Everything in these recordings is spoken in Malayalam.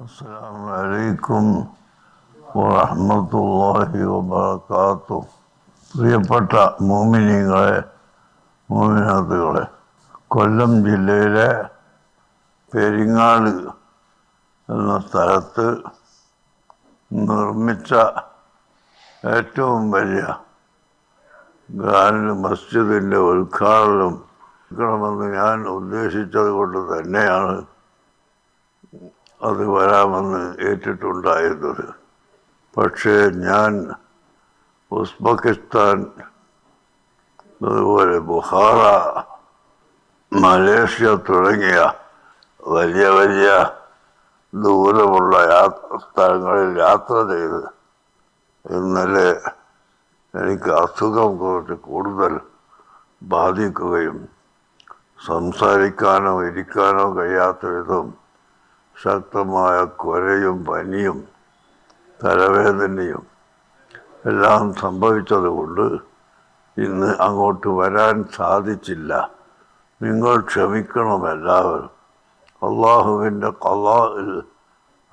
السلام عليكم ورحمة الله وبركاته പ്രിയപ്പെട്ട മോമിനികളെ മോമിനാത്തുകളെ കൊല്ലം ജില്ലയിലെ പെരിങ്ങാട് എന്ന സ്ഥലത്ത് നിർമ്മിച്ച ഏറ്റവും വലിയ ഗ്രാൻഡ് മസ്ജിദിൻ്റെ ഉദ്ഘാടനം നടക്കണമെന്ന് ഞാൻ ഉദ്ദേശിച്ചത് കൊണ്ട് തന്നെയാണ് അത് വരാമെന്ന് ഏറ്റിട്ടുണ്ടായിരുന്നത്. പക്ഷേ ഞാൻ ഉസ്ബെക്കിസ്ഥാൻ അതുപോലെ ബുഹാറ മലേഷ്യ തുടങ്ങിയ വലിയ വലിയ ദൂരമുള്ള സ്ഥലങ്ങളിൽ യാത്ര ചെയ്ത് ഇന്നലെ എനിക്ക് അസുഖം കുറച്ച് കൂടുതൽ ബാധിക്കുകയും സംസാരിക്കാനോ ഇരിക്കാനോ കഴിയാത്ത വിധം ശക്തമായ കൊരയും പനിയും തലവേദനയും എല്ലാം സംഭവിച്ചതുകൊണ്ട് ഇന്ന് അങ്ങോട്ട് വരാൻ സാധിച്ചില്ല. നിങ്ങൾ ക്ഷമിക്കണം എല്ലാവരും. അള്ളാഹുവിന്റെ കലായിൽ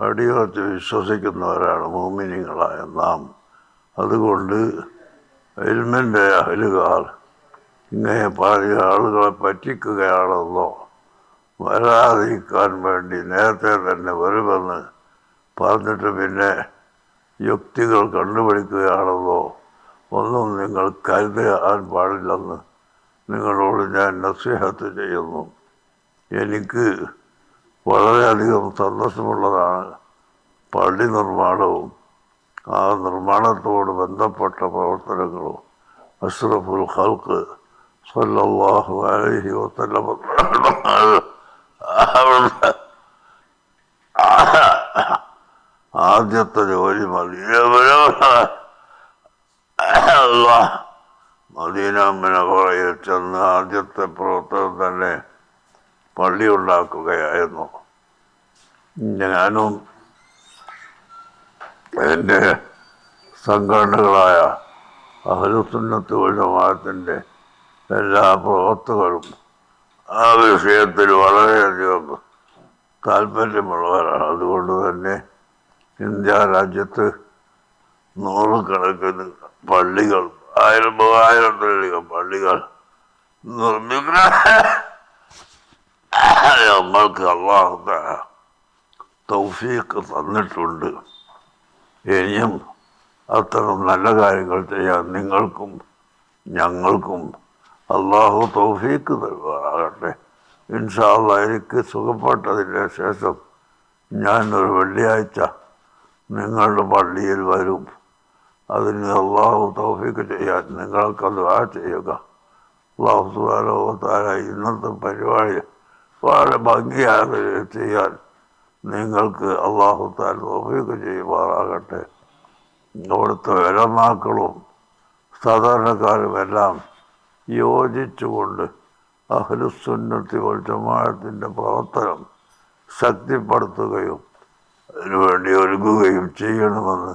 അടിയുറച്ച് വിശ്വസിക്കുന്നവരാണ് മോമിനികളായ നാം. അതുകൊണ്ട് എൽമിന്റെ അഹലുകാർ ഇങ്ങനെ പറയുക ആളുകളെ പറ്റിക്കുകയാണെന്നോ വരാതിരിക്കാൻ വേണ്ടി നേരത്തെ തന്നെ വരുമെന്ന് പറഞ്ഞിട്ട് പിന്നെ യുക്തികൾ കണ്ടുപിടിക്കുകയാണെന്നോ ഒന്നും നിങ്ങൾ കരുതാൻ പാടില്ലെന്ന് നിങ്ങളോട് ഞാൻ നസീഹത്ത് ചെയ്യുന്നു. എനിക്ക് വളരെയധികം സന്തോഷമുള്ളതാണ് പള്ളി നിർമ്മാണവും ആ നിർമ്മാണത്തോട് ബന്ധപ്പെട്ട പ്രവർത്തനങ്ങളും. അഷ്റഫുൽ ഖൽക്ക് സല്ലാഹു അലഹി വസല്ലം ആദ്യത്തെ ജോലി മദീന മദീന മിനഹറയിൽ ചെന്ന് ആദ്യത്തെ പ്രവർത്തനം തന്നെ പള്ളി ഉണ്ടാക്കുകയായിരുന്നു. ഞാനും എന്റെ സംഘടനകളായ അഹലുസുന്നത്ത് ജമാഅത്തിന്റെ എല്ലാ പ്രവർത്തകരും ആ വിഷയത്തിൽ വളരെയധികം താല്പര്യമുള്ളവരാണ്. അതുകൊണ്ട് തന്നെ ഇന്ത്യ രാജ്യത്ത് നൂറുകണക്കിന് പള്ളികൾ ആയിരം മൂവായിരത്തിലധികം പള്ളികൾ നിർമ്മിക്കുന്ന നമ്മൾക്ക് അള്ളാഹു തൗഫീക്ക് തന്നിട്ടുണ്ട്. ഇനിയും അത്തരം നല്ല കാര്യങ്ങൾ ചെയ്യാൻ നിങ്ങൾക്കും ഞങ്ങൾക്കും അള്ളാഹു തൗഫീക്ക് തരുവാറാകട്ടെ ഇൻഷാല്ല എനിക്ക് സുഖപ്പെട്ടതിന്റെ ശേഷം ഞാനൊരു വെള്ളിയാഴ്ച നിങ്ങളുടെ പള്ളിയിൽ വരും. അതിന് അള്ളാഹു തൗഫീക്ക് ചെയ്യാൻ നിങ്ങൾക്ക് ദുആ ചെയ്യുക. അള്ളാഹു സുബാനോത്താര ഇന്നത്തെ പരിപാടി വളരെ ഭംഗിയായി ചെയ്യാൻ നിങ്ങൾക്ക് അള്ളാഹു താൻ തൗഫീക്ക് ചെയ്യുമാറാകട്ടെ. അവിടുത്തെ വിലമാക്കളും സാധാരണക്കാരുമെല്ലാം യോജിച്ചുകൊണ്ട് അഹ്ലുസുന്നത്തി വൽ ജമാഅത്തിന്റെ പ്രവർത്തനം ശക്തിപ്പെടുത്തുകയും അതിനുവേണ്ടി ഒരുങ്ങുകയും ചെയ്യണമെന്ന്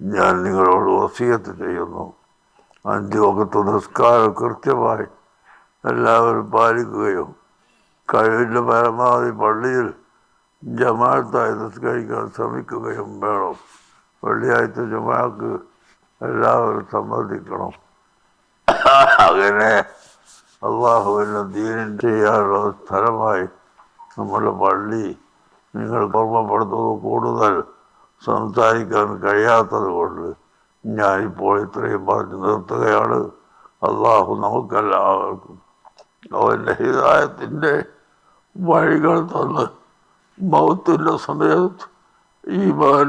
ഞാൻ നിങ്ങളോട് വസീയത്ത് ചെയ്യുന്നു. അഞ്ച് നിസ്കാരം കൃത്യമായി എല്ലാവരും പാലിക്കുകയും കഴിവിന്റെ പരമാവധി പള്ളിയിൽ ജമാഅത്തായി നിസ്കരിക്കാൻ ശ്രമിക്കുകയും വേണം. വെള്ളിയാഴ്ച ജമാക്ക് എല്ലാവരും സമ്മതിക്കണം. അങ്ങനെ അള്ളാഹുവിന്റെ ദീനം ചെയ്യാനുള്ള സ്ഥലമായി നമ്മുടെ പള്ളി നിങ്ങൾ ഓർമ്മപ്പെടുത്തുന്നത് കൂടുതൽ സംസാരിക്കാൻ കഴിയാത്തത് കൊണ്ട് ഞാനിപ്പോൾ ഇത്രയും പറഞ്ഞു നിർത്തുകയാണ്. അള്ളാഹു നമുക്കെല്ലാവർക്കും അവന്റെ ഹിതായത്തിന്റെ വഴികൾ തന്ന് മൗത്തിന്റെ സമയത്ത് ഈമാൻ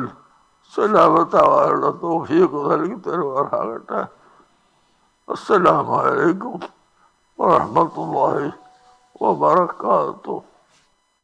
സലാമത്താവാനുള്ള തോഫിയൊക്കെ നൽകി തരുവാറാകട്ടെ അസ്സലാമലൈക്കും വറഹമത്തല്ലാഹി വബർക്കാത്തു